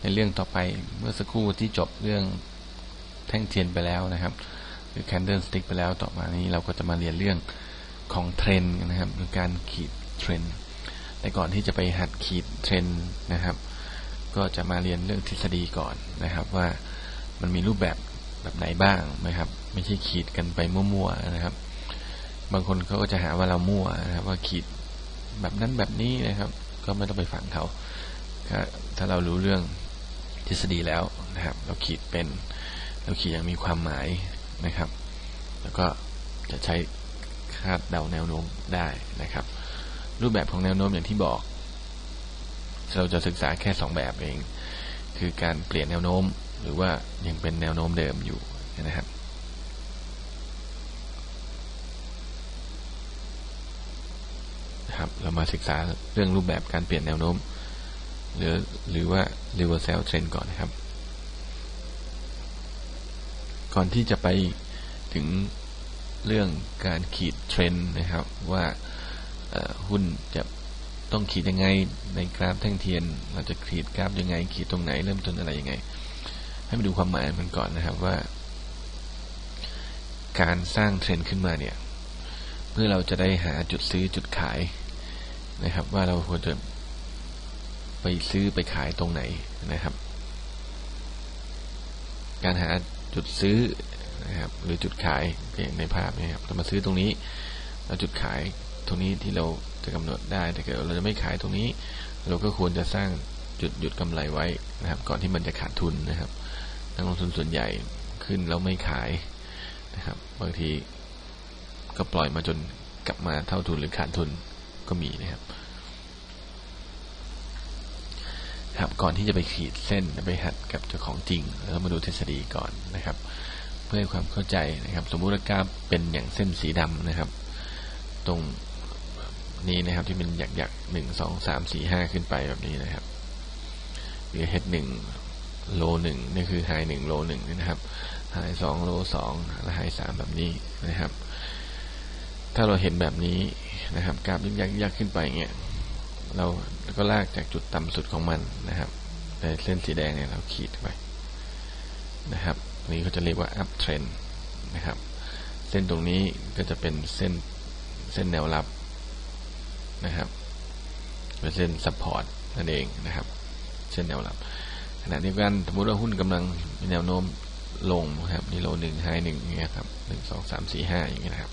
ในเรื่องต่อไปเมื่อสักครู่ที่จบเรื่องแท่งเทียนไปแล้วนะครับ หรือ candle stick ไปแล้วต่อมานี้เราก็จะมาเรียนเรื่องของเทรนนะครับคือการขีดเทรนแต่ก่อนที่จะไปหัดขีดเทรนนะครับ ก็จะมาเรียนเรื่องทฤษฎีก่อนนะครับ ว่ามันมีรูปแบบแบบไหนบ้างนะครับ ไม่ใช่ขีดกันไปมั่วๆนะครับ บางคนเขาก็จะหาว่าเรามั่วนะครับ ว่าขีดแบบนั้นแบบนี้นะครับ ก็ไม่ต้องไปฝังเขาถ้าเรารู้เรื่อง ทฤษฎีแล้วนะครับ เราขีดเป็น เราขีดอย่างมีความหมายนะครับ แล้วก็จะใช้คาดเดาแนวโน้มได้นะครับ รูปแบบของแนวโน้มอย่างที่บอก เราจะศึกษาแค่สองแบบเอง คือการเปลี่ยนแนวโน้มหรือว่ายังเป็นแนวโน้มเดิมอยู่นะครับครับเรามาศึกษาเรื่องรูปแบบการเปลี่ยนแนวโน้ม หรือหรือว่า reversal trend ก่อนนะครับ ก่อนที่จะไปถึงเรื่องการขีดเทรนด์นะครับ ว่าหุ้นจะต้องขีดยังไงในกราฟแท่งเทียน เราจะขีดกราฟยังไง ขีดตรงไหนเริ่มต้นอะไรยังไง ให้มาดูความหมายมันก่อนนะครับว่า การสร้างเทรนด์ขึ้นมาเนี่ย เพื่อเราจะได้หาจุดซื้อจุดขายนะครับ ว่าเราควรจะ ไปซื้อไปขายตรงไหนนะครับ การหาจุดซื้อนะครับ หรือจุดขายในภาพนะครับเรามาซื้อตรงนี้เราจุดขายตรงนี้ที่เราจะกำหนดได้แต่เกิดเราจะไม่ขายตรงนี้ เราก็ควรจะสร้างจุดหยุดกำไรไว้นะครับ ก่อนที่มันจะขาดทุนนะครับนักลงทุนส่วนใหญ่ขึ้นแล้วไม่ขายนะครับ บางทีก็ปล่อยมาจนกลับมาเท่าทุนหรือขาดทุนก็มีนะครับ ครับก่อนที่จะไปขีดเส้นไปหัดกับเจ้าของจริงเรามาดูทฤษฎีก่อนนะครับ เพื่อให้ความเข้าใจนะครับ สมมุติว่ากราฟเป็นอย่างเส้นสีดำนะครับ ตรงนี้นะครับที่เป็นหยักหยักหนึ่งสองสามสี่ห้าขึ้นไปแบบนี้นะครับหรือเฮดหนึ่งโลหนึ่งนี่คือไฮหนึ่งโลหนึ่งนะครับไฮสองโลสองและไฮสามแบบนี้นะครับ ถ้าเราเห็นแบบนี้นะครับกราฟยักยักยักขึ้นไปเงี้ย เราก็ลากจากจุดต่ำสุดของมันนะครับในเส้นสีแดงเนี่ยเราขีดไปนะครับนี้เขาจะเรียกว่า up trend นะครับ เส้นตรงนี้ก็จะเป็นเส้นเส้นแนวรับนะครับเป็นเส้น support นั่นเองนะครับ เส้นแนวรับขณะเดียวกันสมมติว่าหุ้นกำลังมีแนวโน้มลงนะครับนี่โลหนึ่งไฮหนึ่งเงี้ยครับหนึ่งสองสามสี่ห้าอย่างเงี้ยนะครับ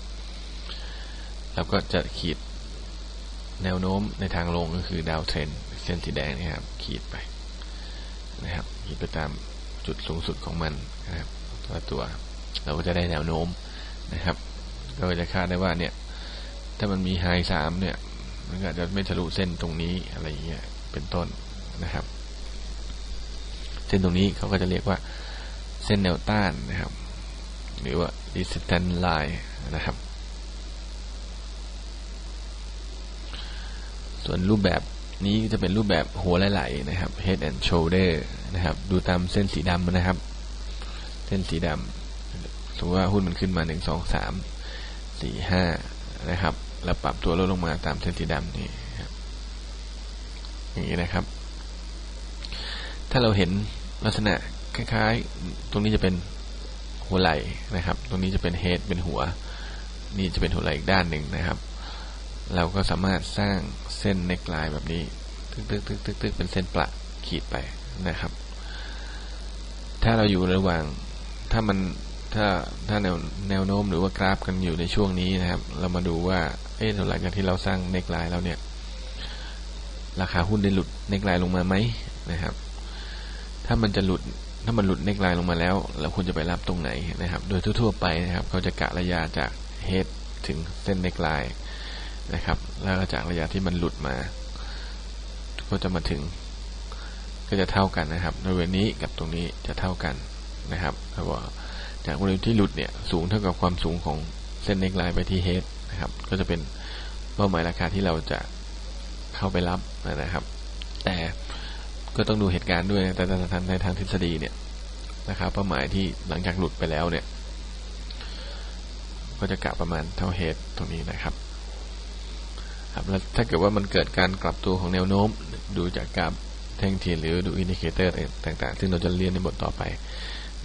เราก็จะขีด แนวโน้มในทางลงก็คือดาวเทรนเส้นสีแดงนะครับ ขีดไปนะครับ ขีดไปตามจุดสูงสุดของมันนะครับตัวตัว เราก็จะได้แนวโน้มนะครับก็จะคาดได้ว่าเนี่ย ถ้ามันมีไฮสามเนี่ย มันอาจจะไม่ทะลุเส้นตรงนี้อะไรอย่างเงี้ยเป็นต้นนะครับ เส้นตรงนี้เขาก็จะเรียกว่าเส้นแนวต้านนะครับ หรือว่า resistance line นะครับ ส่วนรูปแบบนี้จะเป็นรูปแบบหัวไหลๆนะครับ head and shoulder นะครับ ดูตามเส้นสีดำนะครับ เส้นสีดำสมมติว่าหุ้นมันขึ้นมาหนึ่งสองสามสี่ห้านะครับ แล้วปรับตัวลดลงมาตามเส้นสีดำนี่ครับอย่างนี้นะครับ ถ้าเราเห็นลักษณะคล้ายๆ ตรงนี้จะเป็นหัวไหล่นะครับ ตรงนี้จะเป็นเฮดเป็นหัว นี่จะเป็นหัวไหล่อีกด้านหนึ่งนะครับ เราก็สามารถสร้างเส้นเน็กไลน์แบบนี้ ตึกตึกตึกตึกตึกเป็นเส้นประขีดไปนะครับ ถ้าเราอยู่ระหว่าง ถ้ามัน ถ้า ถ้าแนวแนวโน้มหรือว่ากราฟกันอยู่ในช่วงนี้นะครับ เรามาดูว่า เอ๊ะหลังจากที่เราสร้างเน็กไลน์แล้วเนี่ย ราคาหุ้นได้หลุดเน็กไลน์ลงมาไหมนะครับ ถ้ามันจะหลุด ถ้ามันหลุดเน็กไลน์ลงมาแล้ว เราควรจะไปรับตรงไหนนะครับ โดยทั่วๆไปนะครับ เขาจะกะระยะจากเฮดถึงเส้นเน็กไลน์ นะครับ แล้วจากระยะที่มันหลุดมา ก็จะมาถึง ก็จะเท่ากันนะครับบริเวณนี้กับตรงนี้จะเท่ากันนะครับถ้าว่าจากบริเวณที่หลุดเนี่ยสูงเท่ากับความสูงของเส้นเน็กไลน์ไปที่เฮดนะครับ ก็จะเป็นเป้าหมายราคาที่เราจะเข้าไปรับนะครับ แต่ก็ต้องดูเหตุการณ์ด้วยแต่ในทางทฤษฎีเนี่ยนะครับเป้าหมายที่หลังจากหลุดไปแล้วเนี่ย ก็จะกะประมาณเท่าเฮดตรงนี้นะครับ ครับแล้วถ้าเกิดว่ามันเกิดการกลับตัวของแนวโน้ม ดูจากกราฟแท่งเทียนหรือดูอินดิเคเตอร์ต่างๆ ซึ่งเราจะเรียนในบทต่อไป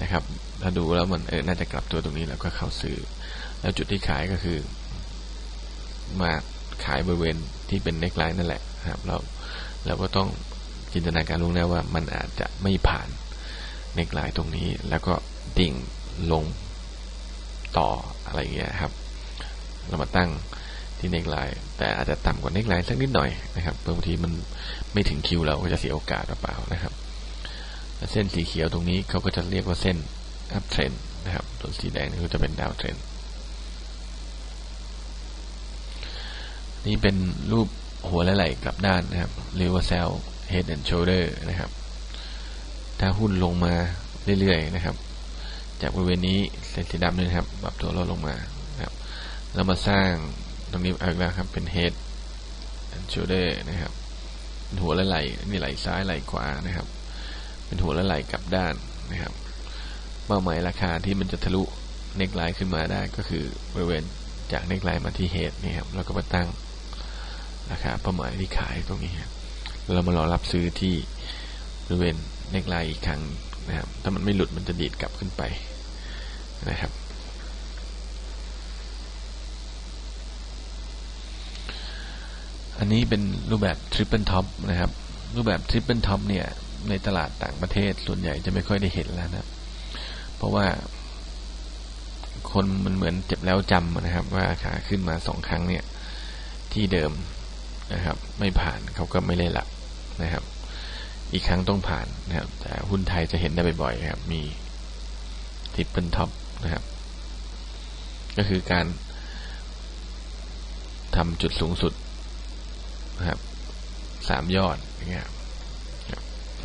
นะครับ ถ้าดูแล้วมันเออน่าจะกลับตัวตรงนี้แล้วก็เข้าซื้อ แล้วจุดที่ขายก็คือ มาขายบริเวณที่เป็นเน็กไลน์นั่นแหละครับเราเราก็ต้องจินตนาการล่วงหน้าว่ามันอาจจะไม่ผ่านเน็กไลน์ตรงนี้ แล้วก็ดิ่งลงต่ออะไรเงี้ยครับ เรามาตั้ง ที่เน็กไลน์แต่อาจจะต่ำกว่าเน็กไลน์สักนิดหน่อยนะครับบางทีมันไม่ถึงคิวเราก็จะเสียโอกาสเปล่านะครับเส้นสีเขียวตรงนี้เขาก็จะเรียกว่าเส้นอัพเทรนนะครับส่วนสีแดงนี่ก็จะเป็นดาวเทรนนี่เป็นรูปหัวและไหล่กลับด้านนะครับเรียกว่าเซล head and shoulder นะครับ ถ้าหุ้นลงมาเรื่อยๆนะครับ จากบริเวณนี้เส้นสีดำนี่ครับปรับตัวลดลงมานะครับเรามาสร้าง ตรงนี้เอาอีกแล้วครับ เป็น head and shoulder นะครับหัวและไหล่นี่ไหล่ซ้ายไหล่ขวานะครับ เป็นหัวและไหล่กลับด้านนะครับเป้าหมายราคาที่มันจะทะลุเน็กไลน์ขึ้นมาได้ก็คือบริเวณจากเน็กไลน์มาที่เฮดนี่ครับแล้วก็มาตั้งราคาเป้าหมายที่ขายตรงนี้ครับเรามารอรับซื้อที่บริเวณเน็กไลน์อีกครั้งนะครับถ้ามันไม่หลุดมันจะดีดกลับขึ้นไปนะครับ อันนี้เป็นรูปแบบทริปเปิลท็อปนะครับ รูปแบบทริปเปิลท็อปเนี่ย ในตลาดต่างประเทศส่วนใหญ่จะไม่ค่อยได้เห็นแล้วนะเพราะว่า คนมันเหมือนเจ็บแล้วจำนะครับ ว่าขาขึ้นมาสองครั้งเนี่ย ที่เดิมนะครับ ไม่ผ่านเขาก็ไม่เล่นละนะครับ อีกครั้งต้องผ่านนะครับ แต่หุ้นไทยจะเห็นได้บ่อยๆครับ มีทริปเปิลท็อปนะครับ ก็คือการทำจุดสูงสุด นะครับสามยอดอย่างเงี้ย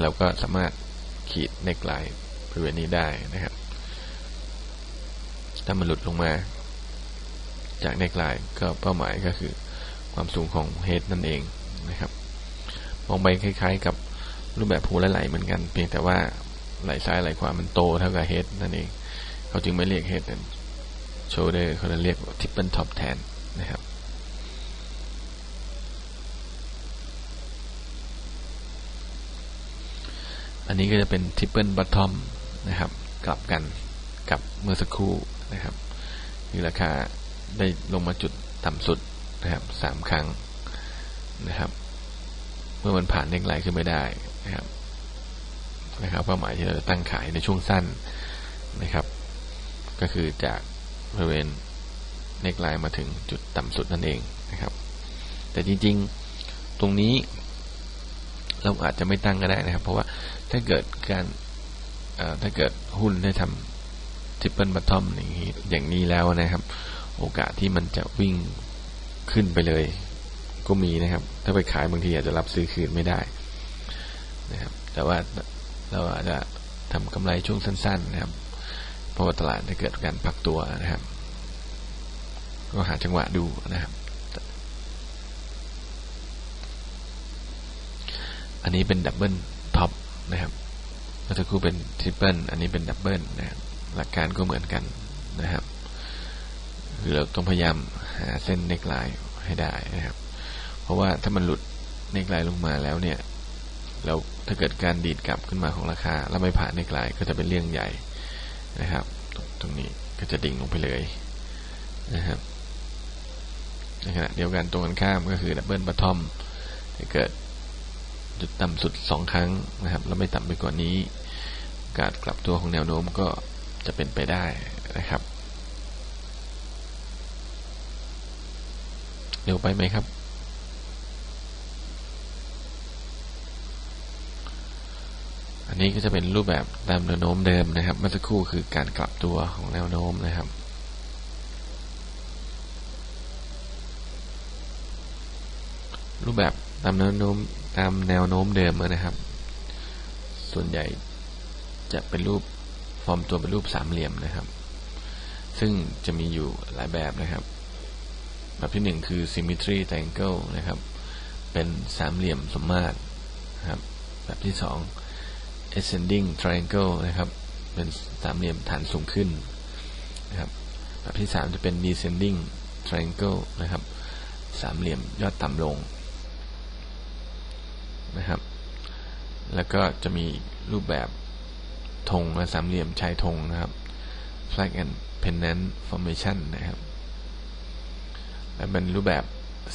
เราก็สามารถขีดเน็กลน์บริเวณนี้ได้นะครับ ถ้ามันหลุดลงมา จากเน็กลน์ก็เป้าหมายก็คือ ความสูงของเฮดนั่นเองนะครับ มองไปคล้าย ๆ กับรูปแบบผูและไหลเหมือนกัน เพียงแต่ว่าไหลซ้ายไหลขวามันโตเท่ากับเฮดนั่นเอง เขาจึงไม่เรียกเฮดเป็นโชเดอร์เขาเรียกทิปเปิลท็อปแทนนะครับ อันนี้ก็จะเป็นทริปเปิลบัตทอมนะครับ กลับกันกับเมื่อสักครู่นะครับคือราคาได้ลงมาจุดต่ำสุดนะครับสามครั้งนะครับ เมื่อมันผ่านเน็กไลขึ้นไม่ได้นะครับนะครับเป้าหมายที่เราจะตั้งขายในช่วงสั้นนะครับ ก็คือจากบริเวณเน็กไลน์มาถึงจุดต่ำสุดนั่นเองนะครับ แต่จริงๆ ตรงนี้ เราอาจจะไม่ตั้งก็ได้นะครับ เพราะว่าถ้าเกิดการถ้าเกิดหุ้นได้ทำทริปเปิลบัตทอมอย่างนี้อย่างนี้แล้วนะครับ โอกาสที่มันจะวิ่งขึ้นไปเลย ก็มีนะครับ ถ้าไปขายบางทีอาจจะรับซื้อคืนไม่ได้นะครับ แต่ว่าเราอาจจะทำกำไรช่วงสั้น ๆ นะครับ เพราะว่าตลาดจะเกิดการพักตัวนะครับ ก็หาจังหวะดูนะครับ อันนี้เป็นดับเบิลท็อปนะครับเมื่อสักครู่เป็นทริปเปิลอันนี้เป็นดับเบิลนะครับหลักการก็เหมือนกันนะครับคือเราต้องพยายามหาเส้นเน็กไลน์ให้ได้นะครับ เพราะว่าถ้ามันหลุดเน็กไลน์ลงมาแล้วเนี่ยแล้วถ้าเกิดการดีดกลับขึ้นมาของราคา แล้วไม่ผ่านเน็กไลน์ก็จะเป็นเรื่องใหญ่นะครับ ตรงนี้ก็จะดิ่งลงไปเลยนะครับในขณะเดียวกันตรงกันข้ามก็คือดับเบิลบัตทอมถ้าเกิด จุดต่ำสุดสองครั้งนะครับ แล้วไม่ต่ำไปกว่านี้ การกลับตัวของแนวโน้มก็จะเป็นไปได้นะครับ เร็วไปไหมครับ อันนี้ก็จะเป็นรูปแบบตามแนวโน้มเดิมนะครับเมื่อสักครู่คือการกลับตัวของแนวโน้มนะครับรูปแบบ ตามแนวโน้มตามแนวโน้มเดิมนะครับ ส่วนใหญ่จะเป็นรูปฟอร์มตัวเป็นรูปสามเหลี่ยมนะครับ ซึ่งจะมีอยู่หลายแบบนะครับ แบบที่หนึ่งคือ symmetry triangle นะครับ เป็นสามเหลี่ยมสมมาตรนะครับ แบบที่สอง ascending triangle นะครับ เป็นสามเหลี่ยมฐานสูงขึ้นนะครับ แบบที่สามจะเป็น descending triangle นะครับ สามเหลี่ยมยอดต่ำลง นะครับ แล้วก็จะมีรูปแบบธงและสามเหลี่ยมชายธงนะครับ flag and pennant formation นะครับ และเป็นรูปแบบ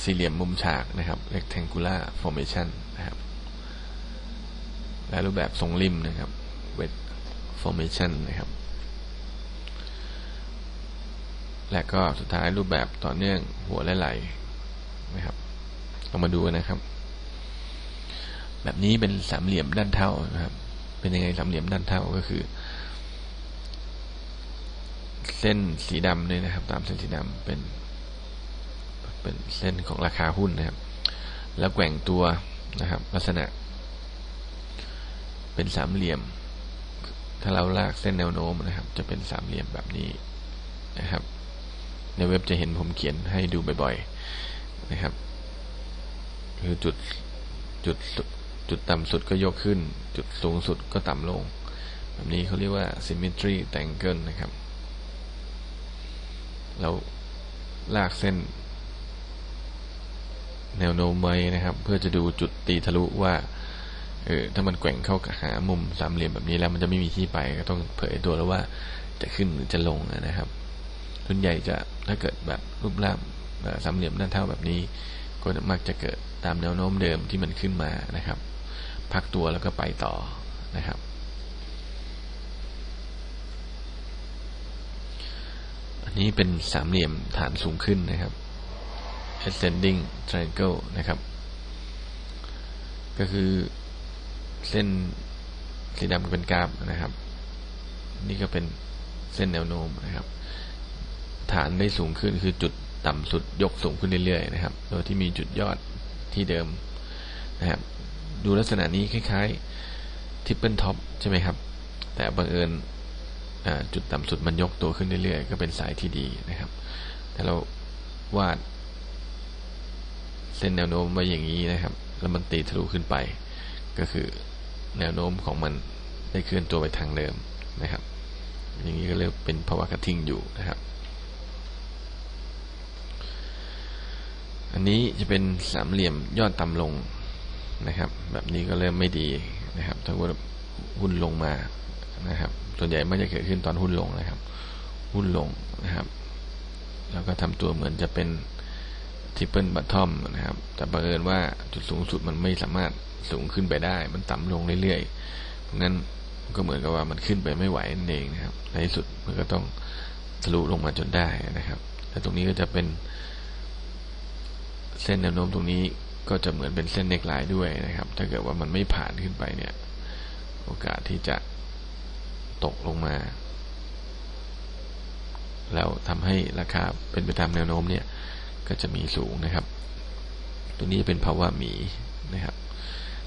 สี่เหลี่ยมมุมฉากนะครับ rectangular formation นะครับ และรูปแบบทรงริมนะครับ wedge formation นะครับ และก็สุดท้ายรูปแบบต่อเนื่องหัวและไหล่นะครับเรามาดูนะครับ แบบนี้เป็นสามเหลี่ยมด้านเท่านะครับ เป็นยังไงสามเหลี่ยมด้านเท่าก็คือ เส้นสีดำเนี่ยนะครับ ตามเส้นสีดำเป็น เป็นเส้นของราคาหุ้นนะครับ แล้วแกว่งตัวนะครับ ลักษณะ เป็นสามเหลี่ยม ถ้าเราลากเส้นแนวโน้มนะครับ จะเป็นสามเหลี่ยมแบบนี้นะครับ ในเว็บจะเห็นผมเขียนให้ดูบ่อย ๆ นะครับ คือจุดจุด จุดต่ำสุดก็ยกขึ้น จุดสูงสุดก็ต่ำลง แบบนี้เขาเรียกว่า symmetry tangle นะครับเราลากเส้น แนวโน้มไว้นะครับ เพื่อจะดูจุดตีทะลุว่าเออถ้ามันแกว่งเข้าหามุมสามเหลี่ยมแบบนี้แล้วมันจะไม่มีที่ไปก็ต้องเผยตัวแล้วว่าจะขึ้นหรือจะลงนะครับส่วนใหญ่จะถ้าเกิดแบบรูปร่างสามเหลี่ยมด้านเท่าแบบนี้ ก็มักจะเกิดตามแนวโน้มเดิมที่มันขึ้นมานะครับ พักตัวแล้วก็ไปต่อนะครับ อันนี้เป็นสามเหลี่ยมฐานสูงขึ้นนะครับ ascending triangle นะครับ ก็คือเส้นสีดำเป็นกราฟนะครับ นี่ก็เป็นเส้นแนวโน้มนะครับ ฐานได้สูงขึ้นคือจุดต่ำสุดยกสูงขึ้นเรื่อยๆนะครับ โดยที่มีจุดยอดที่เดิมนะครับ ดูลักษณะนี้คล้ายๆทิปเปิลท็อปใช่ไหมครับ แต่บังเอิญจุดต่ำสุดมันยกตัวขึ้นเรื่อยๆ ก็เป็นสายที่ดีนะครับแต่เราวาด เส้นแนวโน้มมาอย่างนี้นะครับ แล้วมันตีทะลุขึ้นไป ก็คือแนวโน้มของมันได้เคลื่อนตัวไปทางเดิมนะครับ อย่างนี้ก็เรียกเป็นภาวะกระทิงอยู่นะครับ อันนี้จะเป็นสามเหลี่ยมยอดต่ำลง นะครับ แบบนี้ก็เริ่มไม่ดีนะครับ ถ้าว่าหุ้นลงมานะครับ ส่วนใหญ่ไม่จะเกิดขึ้นตอนหุ้นลงนะครับ หุ้นลงนะครับ แล้วก็ทำตัวเหมือนจะเป็นทิปเปิลบัตทอมนะครับ แต่บังเอิญว่าจุดสูงสุดมันไม่สามารถสูงขึ้นไปได้ มันต่ำลงเรื่อยๆเพราะนั้นก็เหมือนกับว่ามันขึ้นไปไม่ไหวนั่นเองนะครับ ในที่สุดมันก็ต้องทะลุลงมาจนได้นะครับและตรงนี้ก็จะเป็นเส้นแนวโน้มตรงนี้ ก็จะเหมือนเป็นเส้นเน็กไลน์ด้วยนะครับ ถ้าเกิดว่ามันไม่ผ่านขึ้นไปเนี่ย โอกาสที่จะตกลงมา แล้วทำให้ราคาเป็นไปตามแนวโน้มเนี่ย ก็จะมีสูงนะครับ ตัวนี้เป็นภาวะหมีนะครับ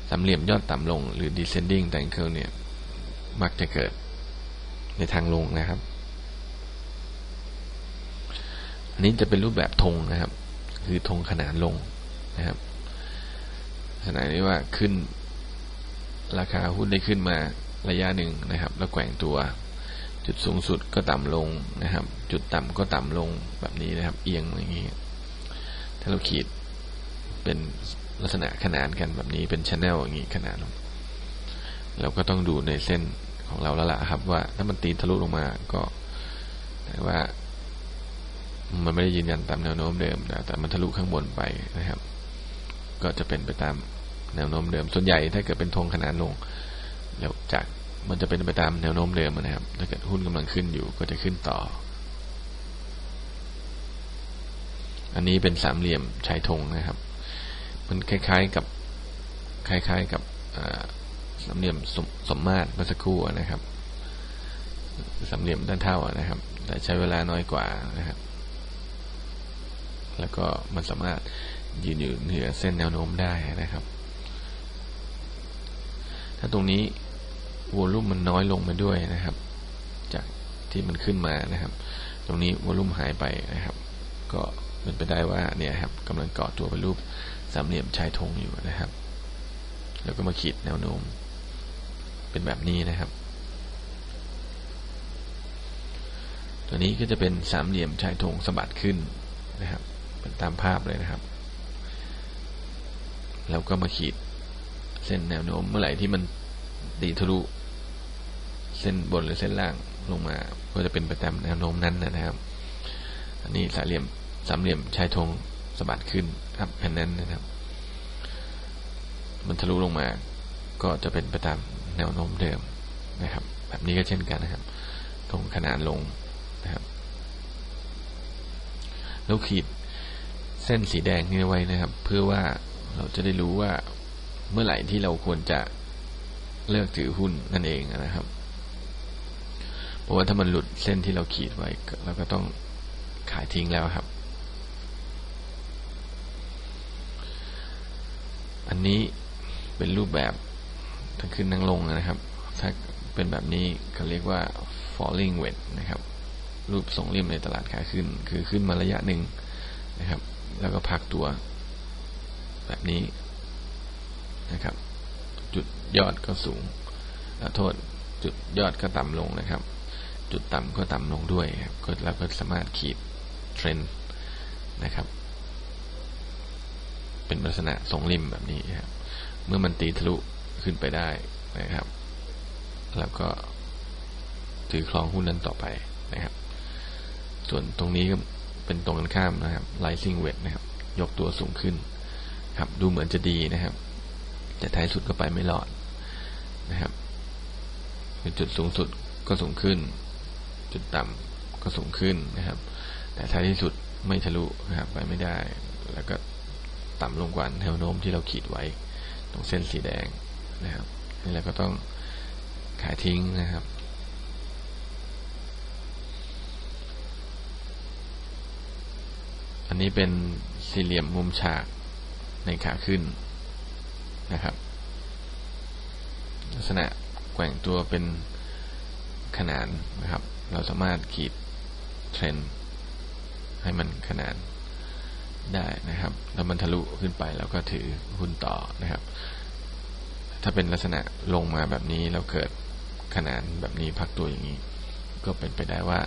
สามเหลี่ยมยอดต่ำลงหรือ descending triangle เนี่ย มักจะเกิดในทางลงนะครับอันนี้จะเป็นรูปแบบธงนะครับ คือธงขนานลงนะครับ ขณะนี้ว่าขึ้น ราคาหุ้นได้ขึ้นมาระยะหนึ่งนะครับ แล้วแกว่งตัว จุดสูงสุดก็ต่ำลงนะครับ จุดต่ำก็ต่ำลงแบบนี้นะครับ เอียงอย่างนี้ถ้าเราขีดเป็นลักษณะขนานกันแบบนี้เป็นชแนลอย่างนี้ขนาดเราก็ต้องดูในเส้นของเราแล้วล่ะครับ ว่าถ้ามันตีทะลุลงมาก็แต่ว่า มันไม่ได้ยืนยันตามแนวโน้มเดิมนะแต่มันทะลุข้างบนไปนะครับ ก็จะเป็นไปตาม แนวโน้มเดิม ส่วนใหญ่ถ้าเกิดเป็นธงขนานลงแล้วจากมันจะเป็นไปตามแนวโน้มเดิมนะครับ ถ้าเกิดหุ้นกำลังขึ้นอยู่ก็จะขึ้นต่อ อันนี้เป็นสามเหลี่ยมชายธงนะครับ มันคล้ายๆกับคล้ายๆกับสามเหลี่ยมสมสมมาตรเมื่อสักครู่นะครับสามเหลี่ยมด้านเท่านะครับ แต่ใช้เวลาน้อยกว่านะครับ แล้วก็มันสามารถยืนอยู่เหนือเส้นแนวโน้มได้นะครับ ถ้าตรงนี้วอลุ่มมันน้อยลงมาด้วยนะครับ จากที่มันขึ้นมานะครับ ตรงนี้วอลุ่มหายไปนะครับ ก็เป็นไปได้ว่าเนี่ยครับกำลังเกาะตัวเป็นรูปสามเหลี่ยมชายธงอยู่นะครับ แล้วก็มาขีดแนวโน้มเป็นแบบนี้นะครับ ตัวนี้ก็จะเป็นสามเหลี่ยมชายธงสะบัดขึ้นนะครับ เป็นตามภาพเลยนะครับ แล้วก็มาขีด เส้นแนวโน้มเมื่อไหร่ที่มันตีทะลุเส้นบนหรือเส้นล่างลงมาก็จะเป็นไปตามแนวโน้มนั้นนะครับ อันนี้สามเหลี่ยมสามเหลี่ยมชายธงสะบัดขึ้นครับแค่นั้นนะครับ มันทะลุลงมา ก็จะเป็นไปตามแนวโน้มเดิมนะครับ แบบนี้ก็เช่นกันนะครับ ตรงขนานลงนะครับแล้วขีดเส้นสีแดงนี้ไว้นะครับ เพื่อว่าเราจะได้รู้ว่า เมื่อไหร่ที่เราควรจะเลิกถือหุ้นนั่นเองนะครับ เพราะว่าถ้ามันหลุดเส้นที่เราขีดไว้เราก็ต้องขายทิ้งแล้วครับ อันนี้เป็นรูปแบบทั้งขึ้นทั้งลงนะครับ ถ้าเป็นแบบนี้เขาเรียกว่า falling wedge นะครับ รูปทรงริมในตลาดขาขึ้น คือขึ้นมาระยะหนึ่งนะครับ แล้วก็พักตัวแบบนี้ นะครับ จุดยอดก็สูงโทษจุดยอดก็ต่ำลงนะครับ จุดต่ำก็ต่ำลงด้วยครับก็เราก็สามารถขีดเทรนด์นะครับ เป็นลักษณะทรงริมแบบนี้ครับเมื่อมันตีทะลุขึ้นไปได้นะครับแล้วก็ถือครองหุ้นนั้นต่อไปนะครับ ส่วนตรงนี้ก็เป็นตรงกันข้ามนะครับ rising wedge นะครับ ยกตัวสูงขึ้นครับ ดูเหมือนจะดีนะครับ แต่ท้ายสุดก็ไปไม่รอดนะครับจุดสูงสุดก็สูงขึ้น จุดต่ำก็สูงขึ้นนะครับ แต่ท้ายที่สุดไม่ทะลุนะครับไปไม่ได้ แล้วก็ต่ำลงกว่าแนวโน้มที่เราขีดไว้ ตรงเส้นสีแดงนะครับนี่เราก็ต้องขายทิ้งนะครับอันนี้เป็นสี่เหลี่ยมมุมฉากในขาขึ้น นะครับ ลักษณะแกว่งตัวเป็นขนานนะครับ เราสามารถขีดเทรนให้มันขนานได้นะครับ แล้วมันทะลุขึ้นไปแล้วก็ถือหุ้นต่อนะครับ ถ้าเป็นลักษณะลงมาแบบนี้แล้วเกิดขนานแบบนี้พักตัวอย่างนี้ ก็เป็นไปได้ว่า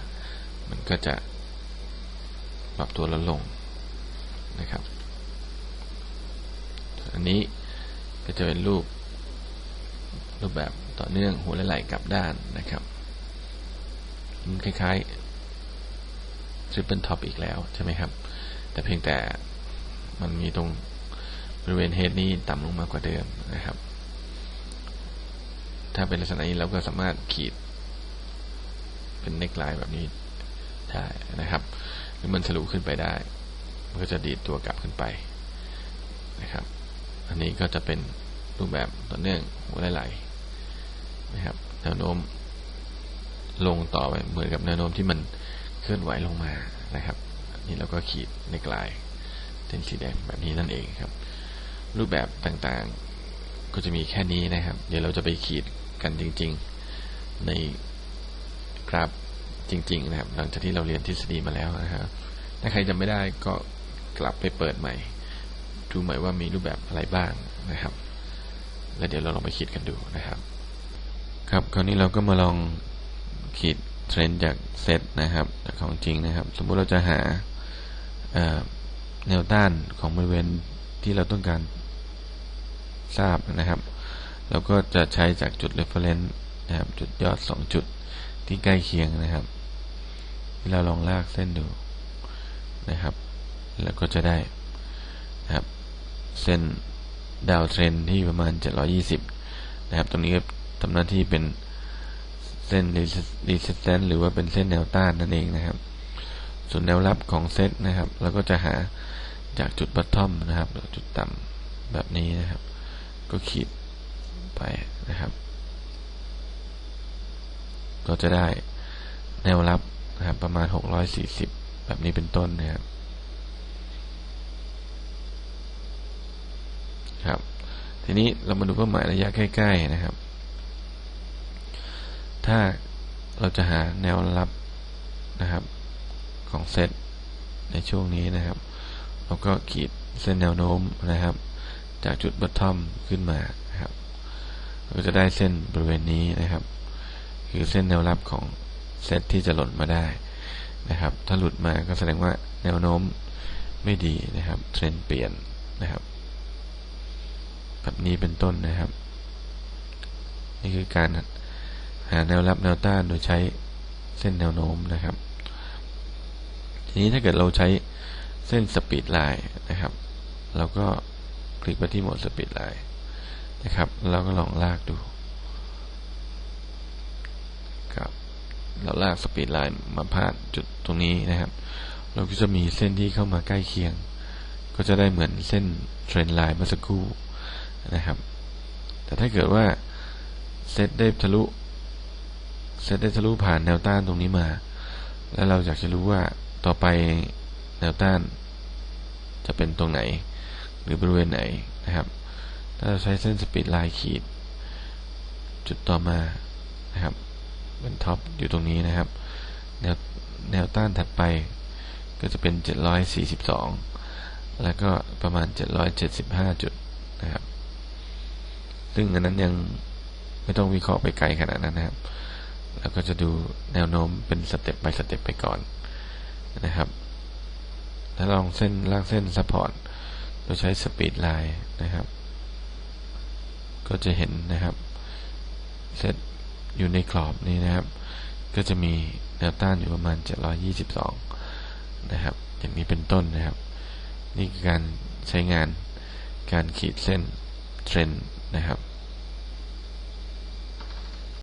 มันก็จะปรับตัวลดลงนะครับ อันนี้ ก็จะเป็นรูป รูปแบบต่อเนื่องหัวและไหล่กลับด้านนะครับมันคล้ายๆ triple top อีกแล้วใช่ไหมครับ แต่เพียงแต่มันมีตรงบริเวณเฮดนี้ต่ำลงมากกว่าเดิมนะครับ ถ้าเป็นลักษณะนี้เราก็สามารถขีด เป็นเน็กไลน์แบบนี้ได้นะครับ หรือมันทะลุขึ้นไปได้ มันก็จะดีดตัวกลับขึ้นไปนะครับ อันนี้ก็จะเป็นรูปแบบต่อเนื่องหัวไหลๆนะครับแนวโน้มลงต่อไปเหมือนกับแนวโน้มที่มันเคลื่อนไหวลงมานะครับ นี่เราก็ขีดในกลายเส้นสีแดงแบบนี้นั่นเองครับ รูปแบบต่างๆก็จะมีแค่นี้นะครับ เดี๋ยวเราจะไปขีดกันจริง ๆ ในกราฟจริง ๆ นะครับ หลังจากที่เราเรียนทฤษฎีมาแล้วนะครับถ้าใครจำไม่ได้ก็กลับไปเปิดใหม่ ดูหมายว่ามีรูปแบบอะไรบ้างนะครับ แล้วเดี๋ยวเราลองไปคิดกันดูนะครับ ครับคราวนี้เราก็มาลองขีดเทรนด์จากเซตนะครับจากของจริงนะครับ สมมุติเราจะหาแนวต้านของบริเวณที่เราต้องการทราบนะครับ เราก็จะใช้จากจุด reference นะครับจุดยอด 2 จุดที่ใกล้เคียงนะครับ ที่เราลองลากเส้นดูนะครับ แล้วก็จะได้ เส้นดาวเทรนที่ประมาณ 720 นะครับ ตรงนี้ก็ทำหน้าที่เป็นเส้น resistance หรือว่าเป็นเส้นแนวต้านนั่นเองนะครับ ส่วนแนวรับของเซตนะครับเราก็จะหาจากจุดบัตทอมนะครับจุดต่ำแบบนี้นะครับ ก็ขีดไปนะครับ ก็จะได้แนวรับนะครับประมาณ 640 แบบนี้เป็นต้นนะครับ ครับ ทีนี้เรามาดูเป้าหมายระยะใกล้ ๆนะครับ ถ้าเราจะหาแนวรับนะครับของเซตในช่วงนี้นะครับ เราก็ขีดเส้นแนวโน้มนะครับ จากจุดบัตทอมขึ้นมานะครับเราจะได้เส้นบริเวณนี้นะครับ คือเส้นแนวรับของเซตที่จะหล่นมาได้นะครับ ถ้าหลุดมาก็แสดงว่าแนวโน้มไม่ดีนะครับ เทรนเปลี่ยนนะครับ แบบนี้เป็นต้นนะครับ นี่คือการหาแนวรับแนวต้านโดยใช้เส้นแนวโน้มนะครับ ทีนี้ถ้าเกิดเราใช้เส้นสปีดไลน์นะครับ เราก็คลิกไปที่โหมดสปีดไลน์นะครับเราก็ลองลากดูครับเราลากสปีดไลน์มาผ่านจุดตรงนี้นะครับ เราก็จะมีเส้นที่เข้ามาใกล้เคียง ก็จะได้เหมือนเส้นเทรนไลน์เมื่อสักครู่ นะครับ แต่ถ้าเกิดว่าเซตได้ทะลุเซตได้ทะลุผ่านแนวต้านตรงนี้มา แล้วเราอยากจะรู้ว่าต่อไปแนวต้านจะเป็นตรงไหน หรือบริเวณไหนนะครับ ถ้าเราใช้เส้นสปีดไลน์ขีด จุดต่อมานะครับเป็นท็อปอยู่ตรงนี้นะครับ แนวแนวต้านถัดไปก็จะเป็น 742 แล้วก็ประมาณ 775 จุดนะครับ ซึ่งอันนั้นยังไม่ต้องวิเคราะห์ไปไกลขนาดนั้นนะครับแล้วก็จะดูแนวโน้มเป็นสเต็ปไปสเต็ปไปก่อนนะครับถ้าลองเส้นลากเส้นซัพพอร์ตโดยใช้สปีดไลน์นะครับ ก็จะเห็นนะครับเซตอยู่ในกรอบนี้นะครับ ก็จะมีแนวต้านอยู่ประมาณ 722 นะครับ อย่างนี้เป็นต้นนะครับ นี่คือการใช้งานการขีดเส้นเทรนนะครับ